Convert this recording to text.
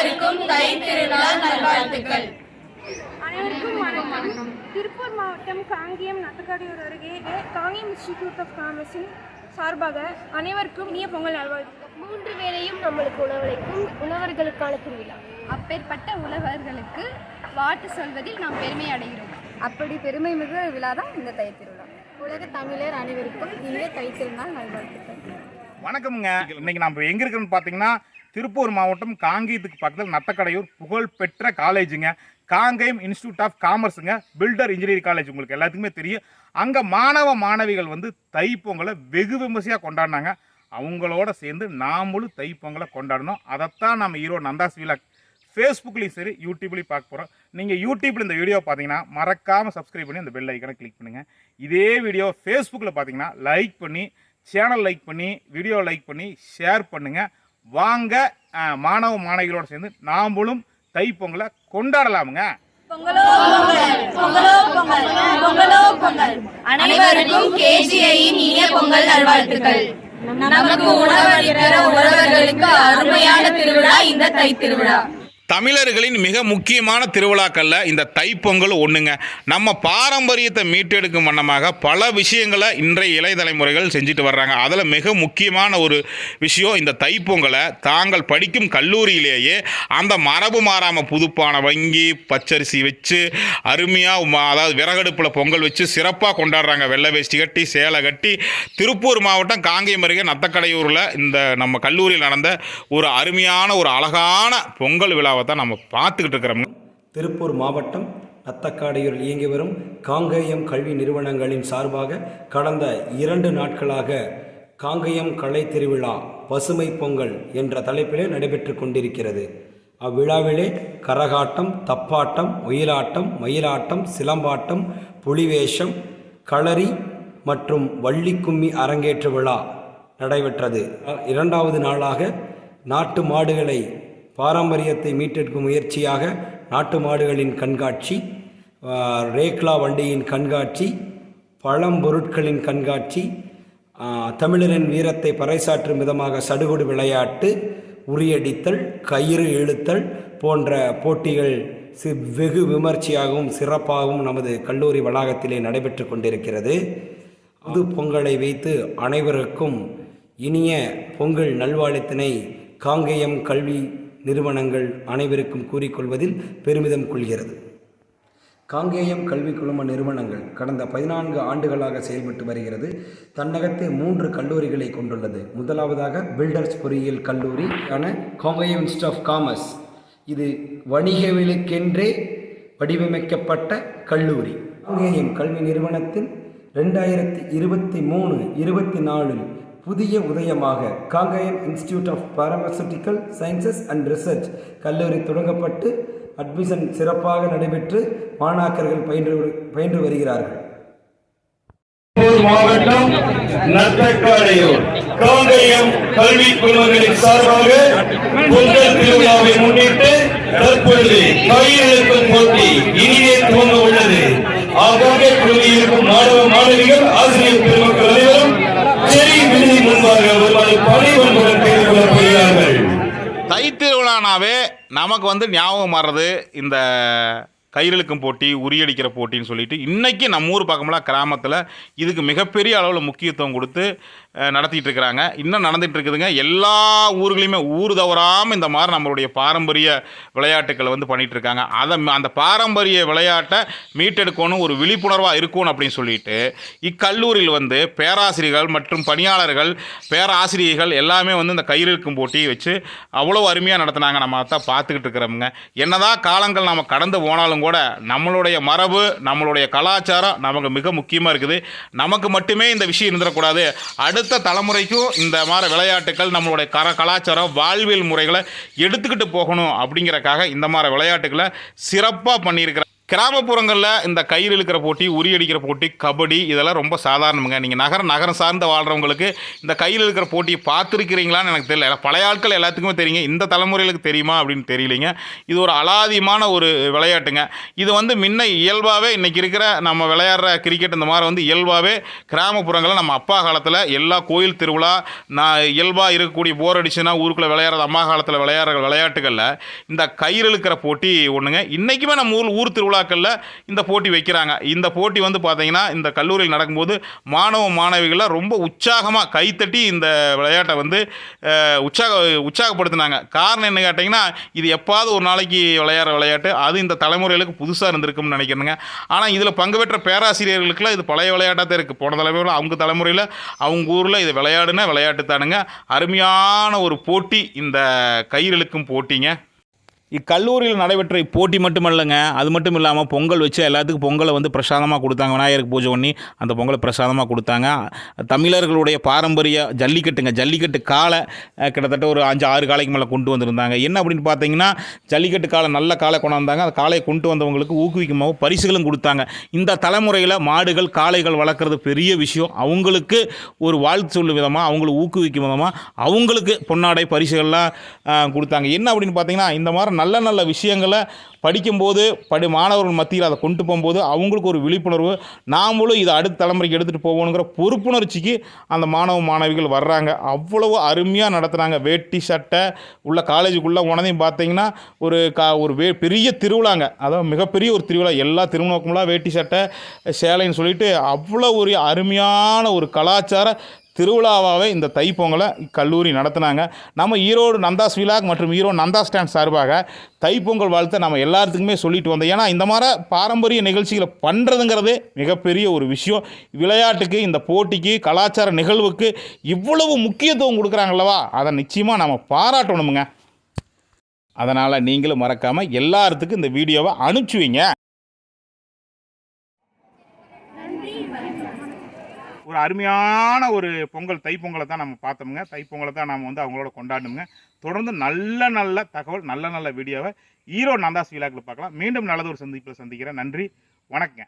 அனைவருக்கும் தை திருநாள் நல்வாழ்த்துக்கள். அனைவருக்கும் வணக்கம். திருப்பூர் மாவட்டம் காங்கேயம் நத்தக்காடியூர் அருகே காங்கேயம் இன்ஸ்டிடியூட் ஆஃப் காமர்ஸின் சார்பாக அனைவருக்கும் இனிய பொங்கல் நல்வாழ்த்துக்கள். மூன்று வேளையும் நம்மளுக்கு உணவளிக்கும் உணவர்களுக்கான திருவிழா. அப்பேற்பட்ட உழவர்களுக்கு வாழ்த்து சொல்வதில் நாம் பெருமை அடைகிறோம். அப்படி பெருமை மிகு விழா தான் இந்த தை திருவிழா. உலக தமிழர் அனைவருக்கும் இனிய தைத்திருநாள் நல்வாழ்த்துக்கள். வணக்கம்ங்க. இன்னைக்கு நம்ம எங்க இருக்குன்னு பார்த்தீங்கன்னா திருப்பூர் மாவட்டம் காங்கேயத்துக்கு பக்கத்தில் நத்தக்கடையூர் புகழ்பெற்ற காலேஜுங்க. காங்கேயம் இன்ஸ்டியூட் ஆஃப் காமர்ஸுங்க பில்டர் இன்ஜினியரிங் காலேஜ் உங்களுக்கு எல்லாத்துக்குமே தெரியும். அங்கே மாணவ மாணவிகள் வந்து தைப்பொங்கலை வெகு விமர்சையாக கொண்டாடினாங்க. அவங்களோட சேர்ந்து நாமளும் தைப்பொங்கலை கொண்டாடணும். அதைத்தான் நம்ம ஹீரோ நந்தாஸ் விழா ஃபேஸ்புக்லேயும் சரி யூடியூப்லேயும் பார்க்க போகிறோம் நீங்கள் யூடியூப்பில் இந்த வீடியோ பார்த்தீங்கன்னா மறக்காமல் சப்ஸ்கிரைப் பண்ணி அந்த பெல் ஐக்கனை கிளிக் பண்ணுங்கள் இதே வீடியோ ஃபேஸ்புக்கில் பார்த்தீங்கன்னா லைக் பண்ணி சேனல் லைக் பண்ணி வீடியோ லைக் பண்ணி ஷேர் பண்ணுங்கள் வாங்க மாணவ மாணவிகளோட சேர்ந்து நாமளும் தைப்பொங்கலை கொண்டாடலாமுங்க. அனைவருக்கும் கேஜிஐயின் இனிய பொங்கல் நல்வாழ்த்துக்கள். நமக்கு உணவளிக்கிற உழவர்களுக்கு அருமையான திருவிழா இந்த தை திருவிழா தமிழர்களின் மிக முக்கியமான திருவிழாக்களில் இந்த தைப்பொங்கல் ஒன்றுங்க நம்ம பாரம்பரியத்தை மீட்டெடுக்கும் வண்ணமாக பல விஷயங்களை இன்றைய இளைய தலைமுறைகள் செஞ்சுட்டு வர்றாங்க. அதில் மிக முக்கியமான ஒரு விஷயம் இந்த தைப்பொங்கலை தாங்கள் படிக்கும் கல்லூரியிலேயே அந்த மரபு மாறாமல் புதுப்பான வங்கி பச்சரிசி வச்சு அருமையாக அதாவது விறகடுப்பில் பொங்கல் வச்சு சிறப்பாக கொண்டாடுறாங்க. வெள்ளை வேஷ்டி கட்டி சேலை கட்டி திருப்பூர் மாவட்டம் காங்கேயம் அருகே நத்தக்கடையூரில் இந்த நம்ம கல்லூரியில் நடந்த ஒரு அருமையான ஒரு அழகான பொங்கல் விழாவை தான் நம்ம பார்த்துக்கிட்டு இருக்கிறோம். திருப்பூர் மாவட்டம் நத்தக்காடையில் இயங்கி வரும் காங்கேயம் கல்வி நிறுவனங்களின் சார்பாக கடந்த இரண்டு நாட்களாக காங்கேயம் கலை திருவிழா பசுமை பொங்கல் என்ற தலைப்பிலே நடைபெற்று கொண்டிருக்கிறது. அவ்விழாவிலே கரகாட்டம் தப்பாட்டம் ஒயிலாட்டம் மயிலாட்டம் சிலம்பாட்டம் புலிவேஷம் களரி மற்றும் வள்ளிக்கும்மி அரங்கேற்று விழா நடைபெற்றது. இரண்டாவது நாளாக நாட்டு மாடுகளை பாரம்பரியத்தை மீட்டெடுக்கும் முயற்சியாக நாட்டு மாடுகளின் கண்காட்சி ரேக்லா வண்டியின் கண்காட்சி பழம்பொருட்களின் கண்காட்சி தமிழரின் வீரத்தை பறைசாற்றும் விதமாக சடுகுடு விளையாட்டு உரியடித்தல் கயிறு இழுத்தல் போன்ற போட்டிகள் சி வெகு விமர்சையாகவும் சிறப்பாகவும் நமது கல்லூரி வளாகத்திலே நடைபெற்று கொண்டிருக்கிறது. அது பொங்கலை வைத்து அனைவருக்கும் இனிய பொங்கல் நல்வாழ்த்தினை காங்கேயம் கல்வி நிறுவனங்கள் அனைவருக்கும் கூறிக்கொள்வதில் பெருமிதம் கொள்கிறது. காங்கேயம் கல்வி குழும நிறுவனங்கள் கடந்த பதினான்கு ஆண்டுகளாக செயல்பட்டு வருகிறது. தன்னகத்தே மூன்று கல்லூரிகளை கொண்டுள்ளது. முதலாவதாக பில்டர்ஸ் பொறியியல் கல்லூரி ஆன காங்கேயம் இன்ஸ்ட் ஆஃப் காமர்ஸ். இது வணிகவிலுக்கென்றே வடிவமைக்கப்பட்ட கல்லூரி. காங்கேயம் கல்வி நிறுவனத்தின் ரெண்டாயிரத்தி இருபத்தி மூணு இருபத்தி நாலில் புதிய உதயமாக Kangeyam institute of pharmaceutical sciences and research கல்லூரி தொடங்கப்பட்டு அட்மிஷன் சிறப்பாக நடைபெற்று மாணாக்கர்கள் பயின்று பயின்று வருகிறார்கள். மாவட்டம் நத்தக்காடையூர். காங்கயம் கல்வி குழுமங்களின் சார்பாக பொங்கல் திருவிழாவை முன்னிட்டு தற்பொழுது கையெழுத்தும் போட்டி இனியே துவங்க உள்ளது. ஆகாக குழுவில் இருக்கும் மாணவ மாணவிகள் ஆசிரியர் பெருமக்கள் வருமாறு தை திருவிழானாவே நமக்கு வந்து ஞாபகம் வர்றது இந்த கயிறுக்கும் போட்டி உரியடிக்கிற போட்டின்னு சொல்லிட்டு இன்றைக்கி நம்ம ஊர் பக்கமெல்லாம் கிராமத்தில் இதுக்கு மிகப்பெரிய அளவில் முக்கியத்துவம் கொடுத்து நடத்திட்டு இருக்கிறாங்க இன்னும் நடந்துட்டு இருக்குதுங்க எல்லா ஊர்களையுமே ஊர் தவறாமல் இந்த மாதிரி நம்மளுடைய பாரம்பரிய விளையாட்டுக்களை வந்து பண்ணிகிட்டு இருக்காங்க அதை அந்த பாரம்பரிய விளையாட்டை மீட்டெடுக்கணும் ஒரு விழிப்புணர்வாக இருக்கணும் அப்படின்னு சொல்லிட்டு இக்கல்லூரியில் வந்து பேராசிரியர்கள் மற்றும் பணியாளர்கள் பேராசிரியர்கள் எல்லாமே வந்து இந்த கயிறுக்கும் போட்டி வச்சு அவ்வளோ அருமையாக நடத்துனாங்க. நம்ம தான் பார்த்துக்கிட்டு இருக்கிறோமுங்க என்னதான் காலங்கள் நம்ம கடந்து போனாலும் கூட நம்மளுடைய மரபு நம்மளுடைய கலாச்சாரம் நமக்கு மிக முக்கியமாக இருக்குது. நமக்கு மட்டுமே இந்த விஷயம் இருந்துடக்கூடாது. அடுத்த தலைமுறைக்கும் இந்த மாதிரி விளையாட்டுகள் நம்மளுடைய கர கலாச்சாரம் வாழ்வியல் முறைகளை எடுத்துக்கிட்டு போகணும் அப்படிங்கிறக்காக இந்த மாதிரி விளையாட்டுகளை சிறப்பாக பண்ணியிருக்கிற கிராமப்புறங்களில் இந்த கயிறு இழுக்கிற போட்டி உரியடிக்கிற போட்டி கபடி இதெல்லாம் ரொம்ப சாதாரணமுங்க. நீங்கள் நகரம் நகரம் சார்ந்து வாழ்கிறவங்களுக்கு இந்த கயிறு இழுக்கிற போட்டியை பார்த்துருக்கிறீங்களான்னு எனக்கு தெரியல. பழைய ஆட்கள் எல்லாத்துக்குமே தெரியுங்க. இந்த தலைமுறைகளுக்கு தெரியுமா அப்படின்னு தெரியலைங்க. இது ஒரு அலாதியமான ஒரு விளையாட்டுங்க. இது வந்து முன்ன இயல்பாகவே இன்றைக்கி இருக்கிற நம்ம விளையாடுற கிரிக்கெட் இந்த மாதிரி வந்து இயல்பாகவே கிராமப்புறங்களில் நம்ம அப்பா காலத்தில் எல்லா கோயில் திருவிழா நான் இயல்பாக இருக்கக்கூடிய போர் அடிச்சுன்னா ஊருக்குள்ளே விளையாடுற அம்மா காலத்தில் விளையாடுற விளையாட்டுகளில் இந்த கயிறு இழுக்கிற போட்டி ஒன்றுங்க இன்றைக்குமே நம்ம ஊர் ஊர் திருவிழா திருவிழாக்களில் இந்த போட்டி வைக்கிறாங்க. இந்த போட்டி வந்து பார்த்தீங்கன்னா இந்த கல்லூரியில் நடக்கும்போது மாணவ மாணவிகளை ரொம்ப உற்சாகமாக கைத்தட்டி இந்த விளையாட்டை வந்து உற்சாக உற்சாகப்படுத்தினாங்க. காரணம் என்ன கேட்டிங்கன்னா இது எப்பாவது ஒரு நாளைக்கு விளையாடுற விளையாட்டு. அது இந்த தலைமுறைகளுக்கு புதுசாக இருந்திருக்கும்னு நினைக்கிறேங்க ஆனால் இதில் பங்கு பெற்ற பேராசிரியர்களுக்கெல்லாம் இது பழைய விளையாட்டாக தான் இருக்குது போன தலைமுறையில் அவங்க தலைமுறையில் அவங்க ஊரில் இது விளையாடுன விளையாட்டு தானுங்க அருமையான ஒரு போட்டி இந்த கயிறு இழுக்கும் போட்டிங்க. இக்கல்லூரியில் நடைபெற்ற இப்போட்டி மட்டுமல்லங்க அது மட்டும் இல்லாமல் பொங்கல் வச்சு எல்லாத்துக்கும் பொங்கலை வந்து பிரசாதமாக கொடுத்தாங்க. விநாயகருக்கு பூஜை பண்ணி அந்த பொங்கலை பிரசாதமாக கொடுத்தாங்க. தமிழர்களுடைய பாரம்பரிய ஜல்லிக்கட்டுங்க ஜல்லிக்கட்டு காலை கிட்டத்தட்ட ஒரு அஞ்சு ஆறு காலைக்கு மேலே கொண்டு வந்திருந்தாங்க. என்ன அப்படின்னு பார்த்தீங்கன்னா ஜல்லிக்கட்டு காலை நல்ல காலை கொண்டாந்தாங்க. அந்த காளையை கொண்டு வந்தவங்களுக்கு ஊக்குவிக்குமாக பரிசுகளும் கொடுத்தாங்க. இந்த தலைமுறையில் மாடுகள் காளைகள் வளர்க்குறது பெரிய விஷயம். அவங்களுக்கு ஒரு வாழ்த்து சொல்லும் விதமாக அவங்களை ஊக்குவிக்கும் விதமாக அவங்களுக்கு பொன்னாடை பரிசுகள்லாம் கொடுத்தாங்க. என்ன அப்படின்னு பார்த்தீங்கன்னா இந்த மாதிரி நல்ல நல்ல விஷயங்களை படிக்கும்போது படி மாணவர்கள் மத்தியில் அதை கொண்டு போகும்போது அவங்களுக்கு ஒரு விழிப்புணர்வு. நாமளும் இதை அடுத்த தலைமுறைக்கு எடுத்துகிட்டு போவோங்கிற பொறுப்புணர்ச்சிக்கு அந்த மாணவ மாணவிகள் வர்றாங்க. அவ்வளவு அருமையாக நடத்துகிறாங்க வேட்டி சட்டை உள்ள காலேஜுக்குள்ளே உனதையும் பார்த்தீங்கன்னா ஒரு கா ஒரு வே பெரிய திருவிழாங்க. அதாவது மிகப்பெரிய ஒரு திருவிழா. எல்லா திருமணக்கும்லாம் வேட்டி சட்டை சேலைன்னு சொல்லிட்டு அவ்வளோ ஒரு அருமையான ஒரு கலாச்சார திருவிழாவாகவே இந்த தைப்பொங்கலை கல்லூரி நடத்துனாங்க. நம்ம ஈரோடு நந்தாஸ் விலாக் மற்றும் ஈரோடு நந்தா ஸ்டாண்ட் சார்பாக தைப்பொங்கல் வாழ்த்தை நம்ம எல்லாத்துக்குமே சொல்லிட்டு வந்தோம். ஏன்னா இந்த மாதிரி பாரம்பரிய நிகழ்ச்சிகளை பண்ணுறதுங்கிறதே மிகப்பெரிய ஒரு விஷயம். விளையாட்டுக்கு இந்த போட்டிக்கு கலாச்சார நிகழ்வுக்கு இவ்வளவு முக்கியத்துவம் கொடுக்குறாங்களவா அதை நிச்சயமாக நம்ம பாராட்டணுமுங்க. அதனால் நீங்களும் மறக்காமல் எல்லாத்துக்கும் இந்த வீடியோவை அனுப்பிச்சுவீங்க ஒரு அருமையான ஒரு பொங்கல் தைப்பொங்கலை தான் நம்ம பார்த்தோமுங்க. தைப்பொங்கலை தான் நம்ம வந்து அவங்களோட கொண்டாடணுங்க. தொடர்ந்து நல்ல நல்ல தகவல் நல்ல நல்ல வீடியோவை ஈரோடு நந்தாஸ் விழாக்கள் பார்க்கலாம். மீண்டும் நல்லது ஒரு சந்திப்பில் சந்திக்கிறேன். நன்றி. வணக்கங்க.